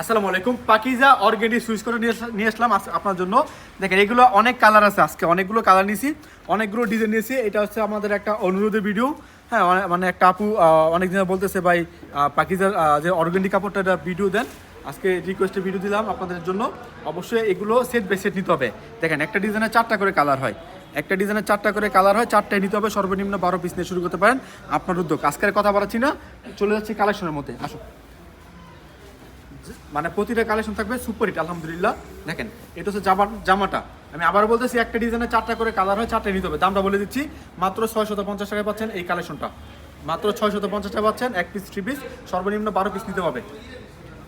আসসালামু আলাইকুম। Pakeezah organic switch করে নিয়ে আস- আসলাম আপনার জন্য। দেখেন, এগুলো অনেক কালার আছে আজকে। অনেকগুলো কালার নিয়েছি অনেকগুলো ডিজাইন নিয়েছি এটা হচ্ছে আমাদের একটা অনুরোধের ভিডিও হ্যাঁ মানে একটা আপু অনেক দিন বলতেছে, ভাই পাকিজার যে অর্গেনিক কাপড়টা একটা ভিডিও দেন। আজকে রিকোয়েস্টে ভিডিও দিলাম আপনাদের জন্য। অবশ্যই এগুলো সেট বাই সেট নিতে হবে। দেখেন, একটা ডিজাইনের চারটা করে কালার হয়। একটা ডিজাইনের চারটা করে কালার হয় চারটায় নিতে হবে। সর্বনিম্ন বারো পিস নিয়ে শুরু করতে পারেন। আপনার উদ্যোগ। আজকের কথা বাড়াচ্ছি না, চলে যাচ্ছে কালেকশনের মধ্যে। আসো মানে প্রতিটা কালেকশন থাকবে সুপার হিট আলহামদুলিল্লাহ। দেখেন। এটা হচ্ছে জামা জামাটা। আমি আবার বলতেছি একটা ডিজাইনে চারটা করে কালার হয় চারটে নিতে হবে। দামটা বলে দিচ্ছি মাত্র ছয় শত পঞ্চাশ টাকায় পাচ্ছেন এই কালেকশনটা মাত্র ছয় শত পঞ্চাশ টাকা পাচ্ছেন এক পিস থ্রি পিস সর্বনিম্ন বারো পিস নিতে হবে।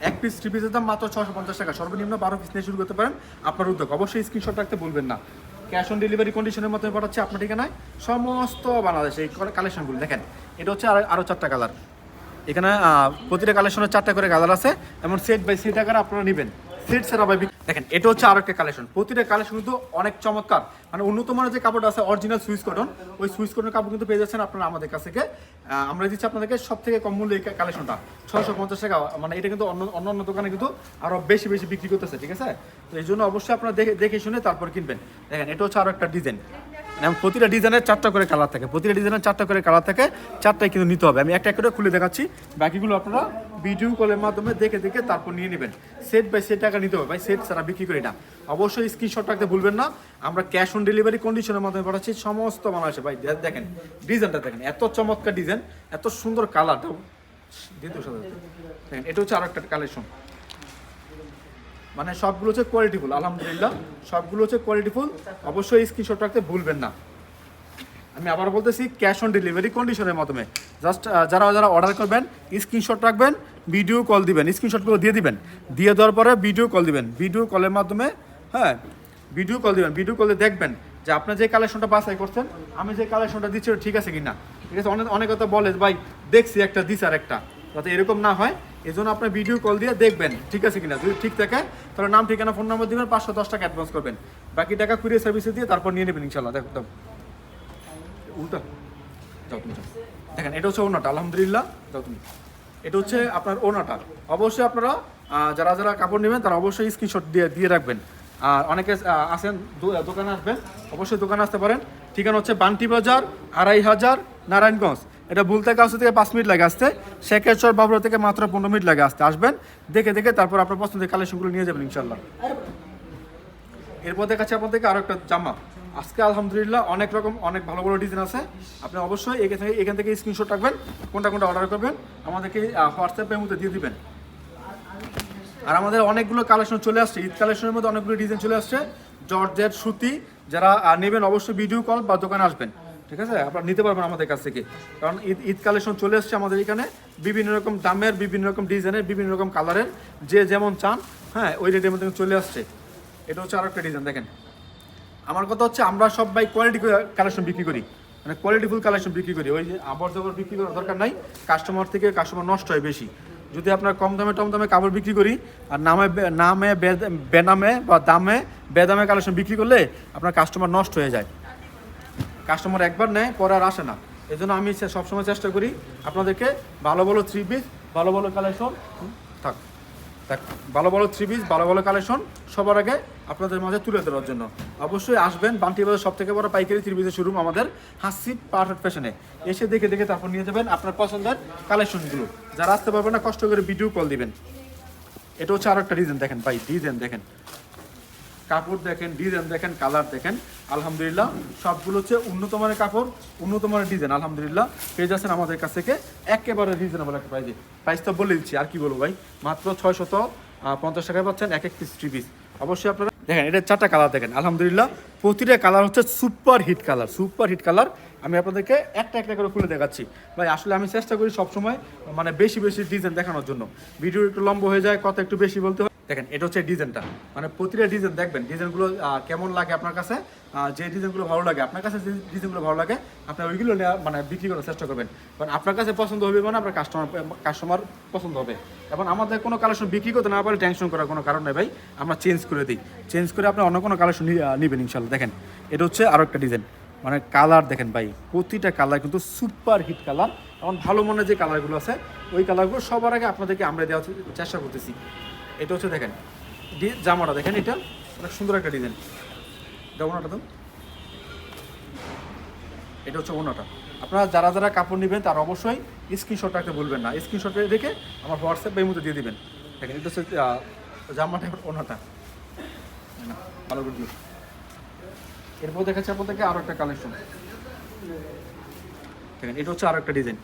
এক পিস থ্রি পিসের দাম মাত্র ছশো পঞ্চাশ টাকা। সর্বনিম্ন বারো পিস নিয়ে শুরু করতে পারেন আপনার উদ্যোগ। অবশ্যই স্ক্রিনশট রাখতে বলবেন না। ক্যাশ অন ডেলিভারি কন্ডিশনের মাধ্যমে পাঠাচ্ছে আপনার ঠিকানায়। সমস্ত বাংলাদেশে এই কালেকশনগুলো দেখেন এটা হচ্ছে আরও আরও চারটা কালার এখানে প্রতিটা কালেকশনের চারটা করে কালার আছে এমন সেট বাই সেট আকারে আপনারা নেবেন। সেট ছাড়া ভাই দেখেন, এটা হচ্ছে আরও একটা কালেকশন প্রতিটা কালেকশন কিন্তু অনেক চমৎকার। মানে উন্নত মানের যে কাপড়টা আছে অরিজিনাল সুইস কটন ওই সুইস কটনের কাপড় কিন্তু পেয়ে যাচ্ছেন আপনারা আমাদের কাছ থেকে। আমরা দিচ্ছি আপনাদেরকে সব থেকে কম মূল্যে কালেকশনটা ছয়শো পঞ্চাশ টাকা মানে এটা কিন্তু অন্য অন্য অন্য দোকানে কিন্তু আরও বেশি বেশি বিক্রি করতেছে, ঠিক আছে? তো এই জন্য অবশ্যই আপনারা দেখে দেখে শুনে তারপর কিনবেন। দেখেন, এটা হচ্ছে আরও একটা ডিজাইন এবং প্রতিটা ডিজাইনের চারটা করে কালার থাকে। প্রতিটা ডিজাইনের চারটা করে কালার থাকে, চারটাই কিন্তু নিতে হবে। আমি একটা একটা খুলে দেখাচ্ছি। বাকিগুলো আপনারা ভিডিও কলের মাধ্যমে দেখে দেখে তারপর নিয়ে নেবেন। সেট বাই সেট টাকা নিতে হবে ভাই সেট ছাড়া বিক্রি করি না। অবশ্যই স্ক্রিনশট রাখতে ভুলবেন না। আমরা ক্যাশ অন ডেলিভারি কন্ডিশনের মাধ্যমে পাঠাচ্ছি। সমস্ত বাংলাদেশে ভাই দেখেন, ডিজাইনটা দেখেন, এত চমৎকার ডিজাইন, এত সুন্দর কালারটা দেখেন, এটা হচ্ছে আরও একটা কালেকশন মানে সবগুলো হচ্ছে কোয়ালিটিফুল আলহামদুলিল্লাহ। সবগুলো হচ্ছে কোয়ালিটিফুল অবশ্যই স্ক্রিনশট রাখতে ভুলবেন না। আমি আবার বলতেছি ক্যাশ অন ডেলিভারি কন্ডিশনের মাধ্যমে। জাস্ট যারা যারা অর্ডার করবেন স্ক্রিনশট রাখবেন ভিডিও কল দিবেন। স্ক্রিনশটগুলো দিয়ে দিবেন। দিয়ে দেওয়ার পরে ভিডিও কল দিবেন। ভিডিও কলের মাধ্যমে হ্যাঁ ভিডিও কল দিবেন। ভিডিও কলে দেখবেন যে আপনি যে কালেকশনটা বাছাই করছেন, আমি যে কালেকশনটা দিচ্ছি ঠিক আছে কিনা? ঠিক আছে? অনেক অনেক কথা বলে, ভাই, দেখছি একটা দিস আর একটা যাতে এরকম না হয় এই জন্য আপনার ভিডিও কল দিয়ে দেখবেন, ঠিক আছে কিনা? যদি ঠিক থাকে, তাহলে নাম, ঠিকানা ফোন নাম্বার দিবেন, পাঁচশো দশ টাকা অ্যাডভান্স করবেন। বাকি টাকা কুরিয়ার সার্ভিসে দিয়ে তারপর নিয়ে নেবেন ইনশাল্লাহ দেখো, দাও। উল্টা। যাও তুমি দেখেন, এটা হচ্ছে ওনাটা আলহামদুলিল্লাহ। যাও তুমি। এটা হচ্ছে আপনার ওনাটা অবশ্যই আপনারা যারা যারা কাপড় নেবেন, তারা অবশ্যই স্ক্রিনশট দিয়ে দিয়ে রাখবেন। আর অনেকে আসেন দোকানে আসবেন, অবশ্যই দোকানে আসতে পারেন। ঠিকানা হচ্ছে বান্টি বাজার, আড়াই হাজার, নারায়ণগঞ্জ। এটা বুলতে কাউসি থেকে পাঁচ মিনিট লাগে আসতে শেখেশ্বর বাবুরা থেকে মাত্র পনেরো মিনিট লাগে আসতে। আসবেন, দেখে দেখে তারপর আপনার পছন্দের কালেকশনগুলো নিয়ে যাবেন ইনশাল্লাহ এরপর দেখাচ্ছি আপনাদেরকে আরও একটা জামা। আজকে আলহামদুলিল্লাহ অনেক রকম, অনেক ভালো ভালো ডিজাইন আছে। আপনি অবশ্যই এখান থেকে এখান থেকে স্ক্রিনশট রাখবেন, কোনটা কোনটা অর্ডার করবেন, আমাদেরকে হোয়াটসঅ্যাপের মধ্যে দিয়ে দিবেন। আর আমাদের অনেকগুলো কালেকশন চলে আসছে, ঈদ কালেকশনের মধ্যে অনেকগুলো ডিজাইন চলে আসছে। জর্জের সুতি, যারা নেবেন অবশ্যই ভিডিও কল বা দোকানে আসবেন। ঠিক আছে? আপনারা নিতে পারবেন আমাদের কাছ থেকে। কারণ ঈদ ঈদ কালেকশন চলে আসছে আমাদের এখানে। বিভিন্ন রকম দামের, বিভিন্ন রকম ডিজাইনের, বিভিন্ন রকম কালারের। যে যেমন চান হ্যাঁ ওই রেটের মধ্যে চলে আসছে। এটা হচ্ছে আরও একটা ডিজাইন, দেখেন। আমার কথা হচ্ছে, আমরা সবাই কোয়ালিটি কালেকশন বিক্রি করি। মানে কোয়ালিটিফুল কালেকশন বিক্রি করি। ওই যে আবর জবর বিক্রি করার দরকার নাই। কাস্টমার থেকে কাস্টমার নষ্ট হয় বেশি। যদি আপনার কম দামে, টম দামে কাপড় বিক্রি করি, আর নামে নামে বেনামে বা দামে, বেদামে কালেকশন বিক্রি করলে আপনার কাস্টমার নষ্ট হয়ে যায়। কাস্টমার একবার নেয়, পরে আর আসে না। এই জন্য আমি সবসময় চেষ্টা করি আপনাদেরকে ভালো ভালো থ্রি পিস ভালো ভালো কালেকশন থাক থাক ভালো ভালো থ্রি পিস ভালো ভালো কালেকশন সবার আগে আপনাদের মাঝে তুলে ধরার জন্য। অবশ্যই আসবেন, বান্টি বাজার সব থেকে বড় পাইকারি থ্রি পিসের শোরুম আমাদের হাসি পারফেক্ট ফ্যাশনে এসে দেখে দেখে তারপর নিয়ে যাবেন আপনার পছন্দের কালেকশনগুলো যারা আসতে পারবেন না, কষ্ট করে ভিডিও কল দিবেন। এটা হচ্ছে আরও একটা ডিজাইন দেখেন ভাই ডিজাইন দেখেন। কাপড় দেখেন ডিজাইন দেখেন কালার দেখেন, আলহামদুলিল্লাহ, সবগুলো হচ্ছে উন্নত মানের কাপড়, উন্নত মানের ডিজাইন আলহামদুলিল্লাহ। পেয়ে যাচ্ছেন আমাদের কাছ থেকে, একেবারে রিজনেবল একটা প্রাইজে প্রাইস তো বলে দিচ্ছি, আর কি বলব ভাই? মাত্র ছয় শত পঞ্চাশ টাকায় পাচ্ছেন, এক এক পিস পিস অবশ্যই আপনারা দেখেন, এটা চারটা কালার দেখেন, আলহামদুলিল্লাহ। প্রতিটা কালার হচ্ছে super hit colour super hit colour আমি আপনাদেরকে একটা একটা করে খুলে দেখাচ্ছি। ভাই, আসলে আমি চেষ্টা করি সবসময় মানে বেশি বেশি ডিজাইন দেখানোর জন্য। ভিডিও একটু লম্বা হয়ে যায়, কথা একটু বেশি বলতে হয়। দেখেন, এটা হচ্ছে ডিজাইনটা। মানে প্রতিটা ডিজাইন দেখবেন, ডিজাইনগুলো কেমন লাগে আপনার কাছে যে ডিজাইনগুলো ভালো লাগে, আপনার কাছে যে ডিজাইনগুলো ভালো লাগে, আপনি ওইগুলো মানে বিক্রি করার চেষ্টা করবেন। কারণ আপনার কাছে পছন্দ হবে মানে আপনার কাস্টমার কাস্টমার পছন্দ হবে। এবং আমাদের কোনো কালেকশন বিক্রি করতে না পারে টেনশন করার কোনো কারণ নেই ভাই, আমরা চেঞ্জ করে দিই। চেঞ্জ করে আপনি অন্য কোনো কালেকশন নেবেন ইনশাল্লাহ দেখেন, এটা হচ্ছে আরও একটা ডিজাইন মানে কালার দেখেন ভাই, প্রতিটা কালার কিন্তু সুপার হিট কালার এখন ভালো মনে যে কালারগুলো আছে, ওই কালারগুলো সবার আগে আপনাদেরকে আমরা দেওয়ার চেষ্টা করতেছি। এটা হচ্ছে দেখেন জামাটা দেখেন, এটা অনেক সুন্দর একটা ডিজাইন এটা ওনাটা তো এটা হচ্ছে ওনাটা। আপনারা যারা যারা কাপড় নেবেন, তারা অবশ্যই স্ক্রিনশট রাখতে বলবেন না। স্ক্রিনশট রেখে আমার হোয়াটসঅ্যাপ এই মধ্যে দিয়ে দিবেন। দেখেন, এটা হচ্ছে জামাটা, ওনাটা। ভালো করে দিন। এরপর দেখাচ্ছি আপনাদেরকে আরও একটা কালেকশন দেখেন, এটা হচ্ছে আরও একটা ডিজাইন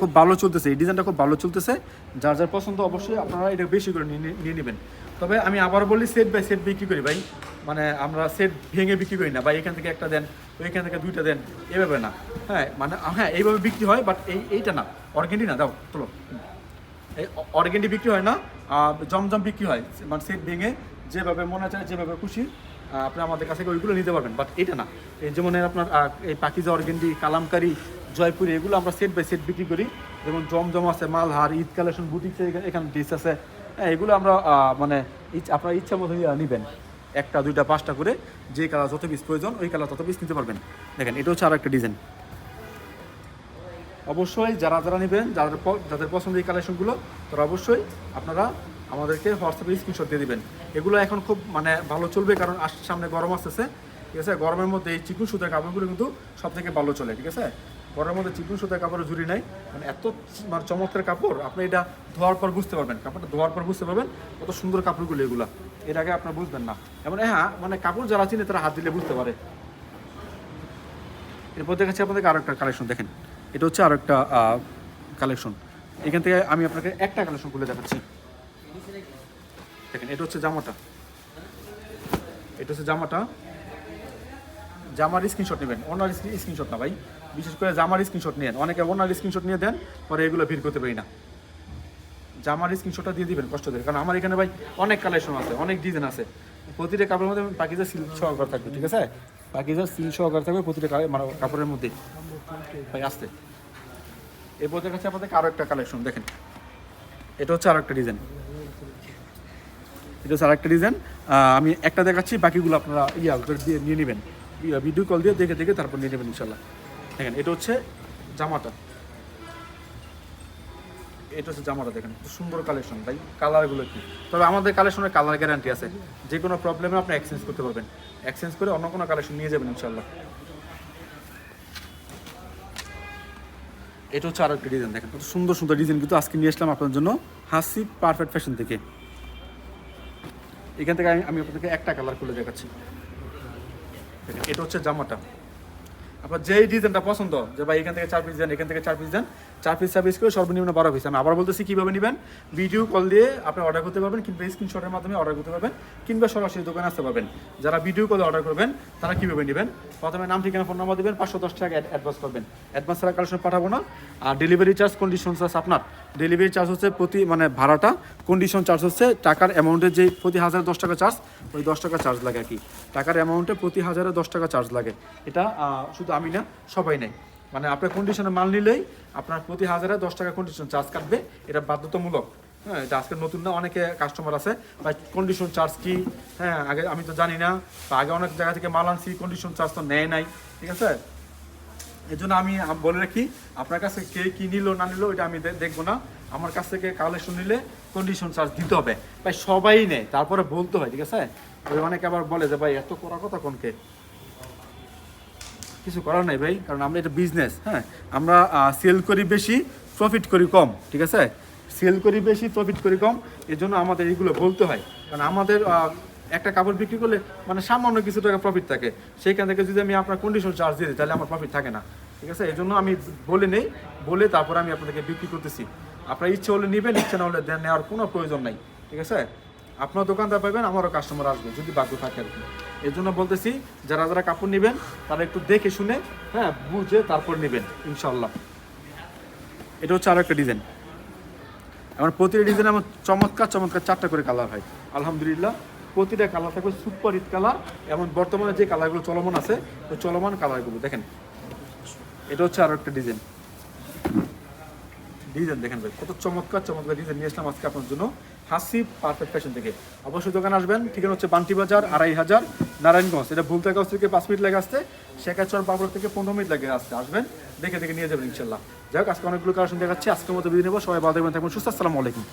খুব ভালো চলতেছে, এই ডিজাইনটা খুব ভালো চলতেছে। যার যার পছন্দ অবশ্যই আপনারা এটা বেশি করে নিয়ে নেবেন। তবে আমি আবার বলি সেট বাই সেট বিক্রি করি ভাই। মানে আমরা সেট ভেঙে বিক্রি করি না। ভাই, এখান থেকে একটা দেন, ওইখান থেকে দুইটা দেন, এভাবে না। হ্যাঁ মানে হ্যাঁ এইভাবে বিক্রি হয় বাট এই, এইটা না। অর্গেন্ডি না, দাও, তোলো। এই অর্গেন্ডি বিক্রি হয় না জমজম বিক্রি হয়। মানে সেট ভেঙে যেভাবে মনে চায়, যেভাবে খুশি আপনি আমাদের কাছে ওইগুলো নিতে পারবেন বাট এটা না। এই যেমন আপনার এই পাকিজা অর্গেন্ডি, কালামকারি জয়পুরি, এগুলো আমরা সেট বাই সেট বিক্রি করি। যেমন জমজম আছে, মালহার, ঈদ কালেকশন বুটিক এখানে ডিস আছে। হ্যাঁ এগুলো আমরা মানে আপনার ইচ্ছা মতো নেবেন। একটা, দুইটা, পাঁচটা করে যে কালার যত পিস প্রয়োজন, ওই কালার তত পিস নিতে পারবেন। দেখেন, এটা হচ্ছে আর একটা ডিজাইন অবশ্যই যারা যারা নেবেন, যাদের যাদের পছন্দ এই কালেকশনগুলো, তারা অবশ্যই আপনারা আমাদেরকে হোয়াটসঅ্যাপে স্ক্রিনশট দিয়ে দিবেন। এগুলো এখন খুব মানে ভালো চলবে কারণ আস সামনে গরম আসতেছে। ঠিক আছে? গরমের মধ্যে এই চিকুন সুতার কাপড়গুলো কিন্তু সব থেকে ভালো চলে, ঠিক আছে? গরমের মধ্যে চিকুন সুতার কাপড়ের জুড়ি নাই। মানে এত মানে চমৎকার কাপড়, আপনি এটা ধোয়ার পর বুঝতে পারবেন। কাপড়টা ধোয়ার পর বুঝতে পারবেন কত সুন্দর কাপড়গুলো এগুলা। এর আগে আপনারা বুঝবেন না। এমন হ্যাঁ মানে কাপড় যারা চিনে তারা হাত দিলে বুঝতে পারে। এরপর দেখাচ্ছি আপনাদেরকে আরও একটা কালেকশন দেখেন। এটা হচ্ছে আরও একটা কালেকশন এখান থেকে আমি আপনাকে একটা কালেকশন খুলে দেখাচ্ছি। দেখেন, এটা হচ্ছে জামাটা। এটা হচ্ছে জামাটা। জামার স্ক্রিনশট নেবেন, ওনার স্ক্রিনশট না ভাই। বিশেষ করে জামার স্ক্রিনশট নেন, অনেকে ওনার স্ক্রিনশট নিয়ে দেন, পরে এগুলো ভিড় করতে পারি না। জামার স্ক্রিনশটটা দিয়ে দিবেন, কষ্ট করে। কারণ আমার এখানে ভাই অনেক কালেকশন আছে, অনেক ডিজাইন আছে। প্রতিটা কাপড়ের মধ্যে পাকিজা সিল্ক সহকার থাকবে, ঠিক আছে? পাকিজা সিল্ক সহকার থাকবে প্রতিটা মানে কাপড়ের মধ্যে। ভাই, আসতে। এরপর দেখাচ্ছি আপনাদের আরও একটা কালেকশন দেখেন। এটা হচ্ছে আরও একটা ডিজাইন এটা হচ্ছে আরেকটা ডিজাইন আমি একটা দেখাচ্ছি, বাকিগুলো আপনারা ইয়া দিয়ে নিয়ে নেবেন। ভিডিও কল দিয়ে দেখে দেখে তারপর নিয়ে নেবেন ইনশাল্লাহ। দেখেন, এটা হচ্ছে জামাটা। এটা হচ্ছে জামাটা, দেখেন সুন্দর কালেকশন তাই কালারগুলো কি? তবে আমাদের কালেকশনের কালার গ্যারান্টি আছে। যে কোনো প্রবলেমে আপনি এক্সচেঞ্জ করতে পারবেন। এক্সচেঞ্জ করে অন্য কোনো কালেকশন নিয়ে যাবেন ইনশাল্লাহ। এটা হচ্ছে আরও একটা ডিজাইন দেখেন, কত সুন্দর সুন্দর ডিজাইন কিন্তু আজকে নিয়ে আসলাম আপনার জন্য হাসি পারফেক্ট ফ্যাশন থেকে। এখান থেকে আমি আমি আপনাদেরকে একটা কালার খুলে দেখাচ্ছি। এটা হচ্ছে জামাটা। আপনার যেই ডিজাইনটা পছন্দ, যে ভাই এখান থেকে চার পিস দেন, এখান থেকে চার পিস দেন চার পিস চার পিস করে সর্বনিম্ন বারো পিস আমি আবার বলতেছি কীভাবে নেবেন? ভিডিও কল দিয়ে আপনি অর্ডার করতে পারবেন কিংবা স্ক্রিনশটের মাধ্যমে অর্ডার করতে পারবেন কিংবা সরাসরি দোকানে আসতে পারবেন। যারা ভিডিও কলে অর্ডার করবেন, তারা কীভাবে নেবেন? প্রথমে নাম, ঠিকানা ফোন নাম্বার দেবেন, পাঁচশো দশ টাকা অ্যাডভান্স করবেন। অ্যাডভান্স ছাড়া কালেকশন পাঠাবো না। আর ডেলিভারি চার্জ কন্ডিশন চার্জ আপনার। ডেলিভারি চার্জ হচ্ছে প্রতি মানে ভাড়াটা। কন্ডিশন চার্জ হচ্ছে টাকার অ্যামাউন্টের যে প্রতি হাজারে দশ টাকা চার্জ ওই দশ টাকা চার্জ লাগে আর কি। টাকার অ্যামাউন্টে প্রতি হাজারে দশ টাকা চার্জ লাগে। এটা শুধু আমি না, সবাই নেয়। মানে আপনার কন্ডিশনে মাল নিলেই আপনার প্রতি হাজারে দশ টাকা কন্ডিশন চার্জ কাটবে। এটা বাধ্যতামূলক। হ্যাঁ এটা আজকে নতুন না, অনেকে কাস্টমার আছে। বা কন্ডিশন চার্জ কি? হ্যাঁ আগে আমি তো জানি না। বা আগে অনেক জায়গা থেকে মাল আনছি কন্ডিশন চার্জ তো নেয় নাই। ঠিক আছে? এই জন্য আমি বলে রাখি, আপনার কাছে কে কি নিল, না নিল, এটা আমি দেখব না। আমার কাছ থেকে কালেকশন নিলে কন্ডিশন চার্জ দিতে হবে। ভাই, সবাই নেয়, তারপরে বলতে হয়, ঠিক আছে? অনেকে আবার বলে যে, ভাই, এত করা কথা কোনকে? কিছু করার নাই ভাই, কারণ আমরা এটা বিজনেস হ্যাঁ? আমরা সেল করি বেশি প্রফিট করি কম, ঠিক আছে? সেল করি বেশি প্রফিট করি কম এর জন্য আমাদের এগুলো বলতে হয়। কারণ আমাদের একটা কাপড় বিক্রি করলে মানে সামান্য কিছু টাকা প্রফিট থাকে। সেইখান থেকে যদি আমি আপনার কন্ডিশন চার্জ দিয়ে দিই, তাহলে আমার প্রফিট থাকে না, ঠিক আছে? এই জন্য আমি বলে নেই, বলে তারপর আমি আপনাদেরকে বিক্রি করতেছি। আপনার ইচ্ছে হলে নেবেন, ইচ্ছে না হলে দেন, নেওয়ার কোনো প্রয়োজন নাই, ঠিক আছে? আপনার দোকানদার পাবেন আমারও কাস্টমার আসবে, যদি ভাগ্য থাকে আর কি। এর জন্য বলতেছি, যারা যারা কাপড় নেবেন, তারা একটু দেখে শুনে হ্যাঁ বুঝে তারপর নেবেন ইনশাল্লাহ এটা হচ্ছে আরও একটা ডিজাইন আমার প্রতিটা ডিজাইন আমার চমৎকার চমৎকার চারটা করে কালার হয়। আলহামদুলিল্লাহ, প্রতিটা কালার থাকবে সুপার হিট কালার এবং বর্তমানে যে কালারগুলো চলমান আছে, ওই চলমান কালারগুলো দেখেন। এটা হচ্ছে আরও একটা ডিজাইন ডিজাইন দেখেন ভাই, কত চমৎকার চমৎকার ডিজাইন নিয়ে আসলাম আজকে আপনার জন্য। হাসি পারফেক্ট ফ্যাশন থেকে। অবশ্যই দোকানে আসবেন। ঠিকানা হচ্ছে বান্টি বাজার, আড়াই হাজার, নারায়ণগঞ্জ। এটা ভুলতা গাছ থেকে পাঁচ মিনিট লাগে আসতে। শেখাচর বাবুর থেকে পনেরো মিনিট লাগে আসতে। আসবেন, দেখে দেখে নিয়ে যাবেন ইনশাল্লাহ। যাই হোক, আজকে অনেকগুলো কারণ দেখাচ্ছি। আজকের মতো বিদিন নেব। সবাই ভালো থাকবেন থাকবেন, সুস্থ। আসসালামু আলাইকুম।